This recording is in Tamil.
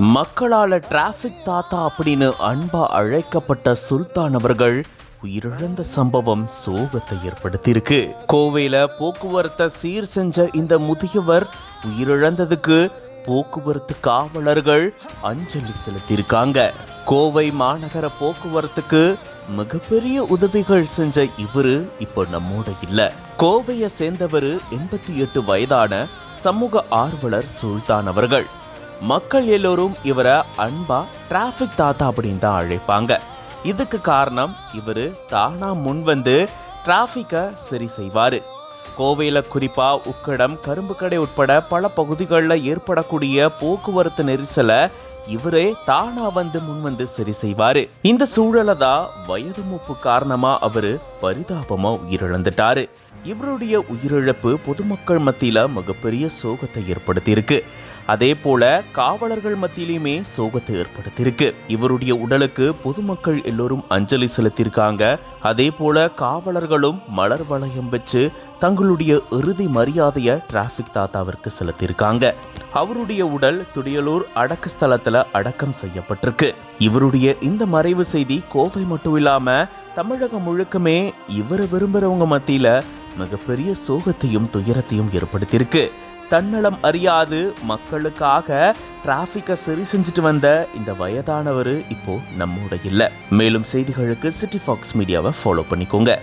மக்களால டிராபிக் தாத்தா அப்படின்னு அன்பா அழைக்கப்பட்ட சுல்தான் அவர்கள் உயிரிழந்த சம்பவம் சோகத்தை ஏற்படுத்தியிருக்கு. கோவையில போக்குவரத்தை சீர் செஞ்ச இந்த முதியவர் உயிரிழந்ததுக்கு போக்குவரத்து காவலர்கள் அஞ்சலி செலுத்தியிருக்காங்க. கோவை மாநகர போக்குவரத்துக்கு மிகப்பெரிய உதவிகள் செஞ்ச இவரு இப்போ நம்மோட இல்ல. கோவையை சேர்ந்தவர் எண்பத்தி எட்டு வயதான சமூக ஆர்வலர் சுல்தான் அவர்கள். மக்கள் எல்லோரும் இவரை அன்பா டிராஃபிக் தாத்தா அப்படின்னு தான் அழைப்பாங்க. இதுக்கு காரணம் இவர் தானா முன் வந்து டிராஃபிக்கை சரி செய்வார். கோவையில் குறிப்பாக உக்கடம் கரும்பு கடை உட்பட பல பகுதிகளில் ஏற்படக்கூடிய போக்குவரத்து நெரிசலை இவரே தானா வந்து முன் வந்து சரி செய்வாரு. இந்த சூழலை தான் வயது மூப்பு காரணமா அவரு பரிதாபமா உயிரிழந்துட்டாரு. இவருடைய உயிரிழப்பு பொதுமக்கள் மத்தியில மிகப்பெரிய சோகத்தை ஏற்படுத்தியிருக்கு. அதே போல காவலர்கள் மத்தியிலுமே சோகத்தை ஏற்படுத்தியிருக்கு. இவருடைய உடலுக்கு பொதுமக்கள் எல்லோரும் அஞ்சலி செலுத்தியிருக்காங்க. அதே போல காவலர்களும் மலர் வளையம் வச்சு தங்களுடைய இறுதி மரியாதையை டிராபிக் தாத்தாவிற்கு செலுத்தியிருக்காங்க. அவருடைய உடல் துடியலூர் அடக்கு ஸ்தலத்தில் அடக்கம் செய்யப்பட்டிருக்கு. இவருடைய இந்த மறைவு செய்தி கோவை மட்டும் இல்லாம தமிழகம் முழுக்கமே இவரை விரும்புறவங்க மத்தியில மிகப்பெரிய சோகத்தையும் துயரத்தையும் ஏற்படுத்தியிருக்கு. தன்னலம் அறியாது மக்களுக்காக டிராஃபிக்கை சரி செஞ்சுட்டு வந்த இந்த வயதானவர் இப்போ நம்மோட இல்லை. மேலும் செய்திகளுக்கு சிட்டி ஃபாக்ஸ் மீடியாவை ஃபாலோ பண்ணிக்கோங்க.